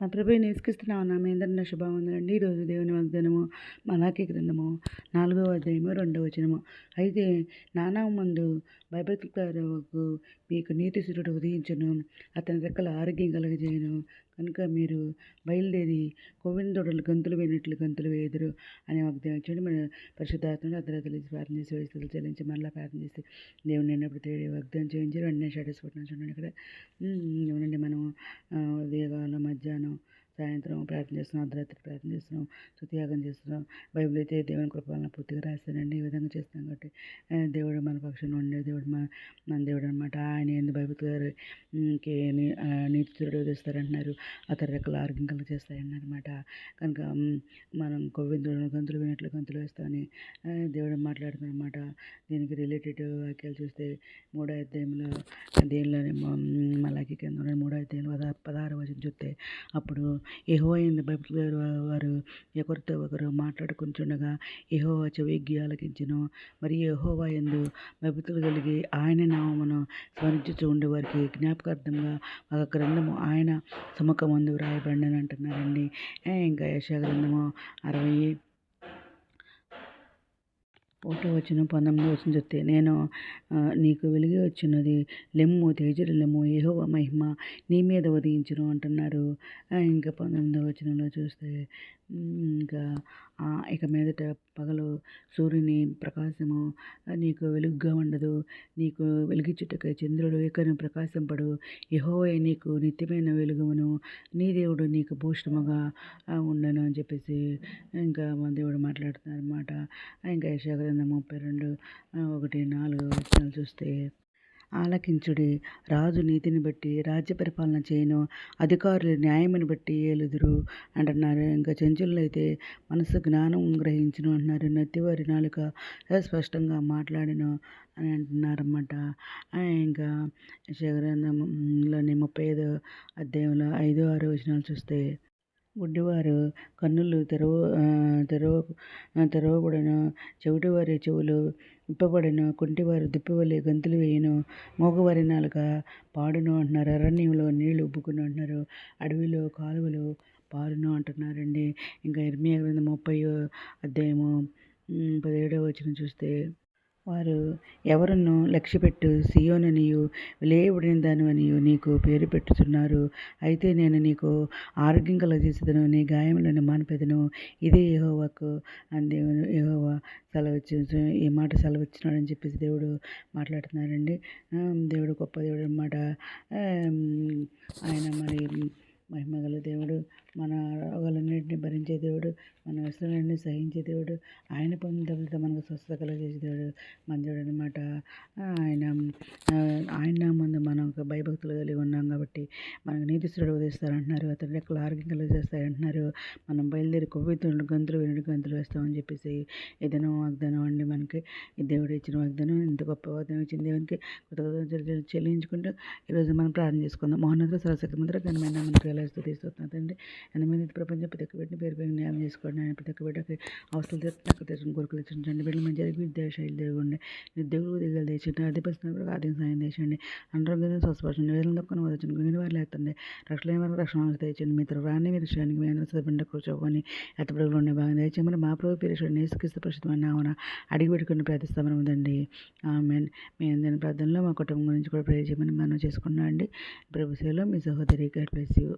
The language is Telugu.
మా ప్రభు నేసుకిస్తున్నాం నా మీ అందరిన శుభావందనండి ఈరోజు దేవుని వాగ్దానము మలాకి గ్రంథము నాలుగవ అధ్యాయము రెండవ వచనము. అయితే నానా ముందు భయభక్తులకు మీకు నీతి సురుడు ఉదయించను. అతని రెక్కల ఆరోగ్యం కలగజేయను. కనుక మీరు బయలుదేరి కొవ్విన గంతులు వేయనట్లు గంతులు వేయదురు అనే వాగ్దానం ఇచ్చండి. మన పరిశుద్ధాత్మను అర్ధరాత్రులు ప్రార్థన చేసి వయసులు చెల్లించి మళ్ళీ ప్రార్థన చేసి దేవుని అన్నప్పుడు తేడి వాగ్దానం చేయించి వెంటనే స్టేటస్ పట్టిన చూడండి ఇక్కడ ఏమనండి మనం ఉదయకాలం మధ్యాహ్నం సాయంత్రం ప్రార్థన చేస్తున్నాం అర్ధరాత్రి ప్రార్థన చేస్తున్నాం సుత్యాగం చేస్తున్నాం. బైబిల్ అయితే దేవుని కృపాలను పూర్తిగా రాస్తానండి ఈ విధంగా చేస్తాం కాబట్టి దేవుడు మన పక్షంలో ఉండే దేవుడు మన మన దేవుడు అనమాట ఆయన ఎందు బైబిల్ గారు నీతిచుడు తెస్తారంటున్నారు అతని రెక్కలు ఆరోగ్యం చేస్తాయన్నమాట. కనుక మనం కొవ్విందుడు గంతులు వినట్లు గంతులు వేస్తామని దేవుడు మాట్లాడుతున్నమాట దీనికి రిలేటెడ్ వాక్యాలు చూస్తే మూడో అధ్యాయంలో దేనిలోనే మలాకి కింద మూడో అధ్యాయంలో పదహారు వచ్చిన చూస్తే అప్పుడు యెహోవా బైబిల్ వారు ఒకరితో ఒకరు మాట్లాడుకుంటుండగా యెహోవా చెవిగ్గి ఆలకించను. మరియు యెహోవా యందు బబితులు కలిగి ఆయన నామమును స్మరించుచు ఉండేవారికి జ్ఞాపకార్థంగా ఒక గ్రంథము ఆయన సముఖమందు వ్రాయబడినని అంటున్నారండి ఇంకా యశా గ్రంథము అరవై ఒకటో వచ్చిన పంతొమ్మిది వచ్చిన చెప్తే నేను నీకు వెలిగి వచ్చినది లెమ్ము తేజరులెమ్ము ఏహో మహిమ నీ మీద ఉదయించును అంటున్నారు. ఇంకా పంతొమ్మిదో వచనంలో చూస్తే ఇంకా ఇక మీదట పగలు సూర్యుని ప్రకాశము నీకు వెలుగుగా ఉండదు. నీకు వెలిగించుటకై చంద్రుడు ఇకను ప్రకాశింపడు యహోవే నీకు నిత్యమైన వెలుగును నీ దేవుడు నీకు భూషణముగా ఉండను అని చెప్పేసి ఇంకా మన దేవుడు మాట్లాడుతున్నారు అనమాట ఇంకా వంద ముప్పై రెండు ఒకటి నాలుగు వచనాలు చూస్తే ఆలకించుడి రాజు నీతిని బట్టి రాజ్య పరిపాలన చేయను అధికారులు న్యాయముని బట్టి ఏలుదురు అంటున్నారు. ఇంకా చెంచుల్లో అయితే మనసు జ్ఞానం గ్రహించును అంటున్నారు. నెత్తివారి నాలుక స్పష్టంగా మాట్లాడిను అని అంటున్నారన్నమాట. ఇంకా శివగ్రంథంలోని ముప్పై ఐదు అధ్యాయంలో ఐదు ఆరు వచనాలు చూస్తే గుడ్డివారు కన్నులు తెరవ తెరవ తెరవబడను చెవిటివారి చెవులు విప్పబడను కుంటివారు దిప్పివలే గంతులు వేయను మోగవారి నాలుక పాడును అంటున్నారు అరణ్యంలో నీళ్ళు ఉబ్బుకుని అంటున్నారు అడవిలో కాలువలు పారును అంటున్నారండి. ఇంకా ఇర్మియా గ్రంథం ముప్పై అధ్యాయము పదిహేడవ వచ్చిన చూస్తే వారు ఎవరును లక్ష్యపెట్టు సియోననియు విలేయబడిన దానివనియు నీకు పేరు పెట్టుచున్నారు. అయితే నేను నీకు ఆరోగ్యం కలగజేసేదను నీ గాయములను మానిపెదను ఇదే యహోవాకు దేవుని యహోవా సెలవిచ్చు ఈ మాట సెలవిచ్చినాడని చెప్పేసి దేవుడు మాట్లాడుతున్నారండి. దేవుడు గొప్ప దేవుడు అనమాట ఆయన మరి మహిమగల దేవుడు మన రోగాలన్నింటినీ భరించే దేవుడు మన వ్యసనాలన్నీ సహించే దేవుడు ఆయన పొందిన మనకు స్వస్థత కలిగేసే దేవుడు మన దేవుడు అనమాట ఆయన ఆయన ముందు మనం ఒక భయభక్తులు కలిగి ఉన్నాం కాబట్టి మనకు నీతిశ్రుడు ఉదయిస్తారంటున్నారు అతని రెక్కలు ఆరోగ్యం కలిగజేస్తారంటున్నారు మనం బయలుదేరి కొవ్వెత్తుడు గంతులు వెనుడు గంతులు వేస్తామని చెప్పేసి ఏదైనా వాగ్దానం అండి మనకి. ఈ దేవుడు ఇచ్చిన వాగ్దానం ఇంత గొప్ప వాగ్దానం ఇచ్చిన దేవునికి కృతజ్ఞతలు చెల్లించుకుంటూ ఈరోజు మనం ప్రార్థన చేసుకుందాం. మోహనత సరస్వతి మంత్ర ఘనమైన మనకి ఎలా స్థుతిస్తున్నాం తండ్రి ఎనిమిది ప్రపంచం ప్రతి ఒక్క బిడ్డని పేరు పేరు న్యాయం చేసుకోండి. ఆయన ప్రతి ఒక్క బిడ్డకి అవసరం తెచ్చినట్టు తెచ్చిన కోరికలు తెచ్చండి బిడ్డలు మంచి జరిగి విద్యా శైలి తిరగండి. దిగలు తెచ్చండి అధిపస్తున్న ఆర్థిక సాయం తెచ్చండి అనారోగ్యం స్వస్థపరచండి. వేదన దొక్కన వదచండి గుంగిన వారు లేకండి రక్షణ వరకు రక్షణ తెచ్చండి మీరు రాని మీరు విషయానికి మీ అందరూ బిడ్డ కూర్చోకొని ఎత్తపడుగులు ఉండే బాగా తెచ్చమని మా ప్రభు పేరు నేసుకిస్తూ ప్రస్తుతమైన ఆవున అడిగి పెట్టుకుని ప్రార్థిస్తామని ఉందండి. ఆమె మీ అందరి ప్రార్థనలో మా కుటుంబం గురించి కూడా ప్రే చేయమని మనం చేసుకున్నాం అండి ప్రభుత్వంలో మీ సహోదరి గాడ్ బ్లెస్ యూ.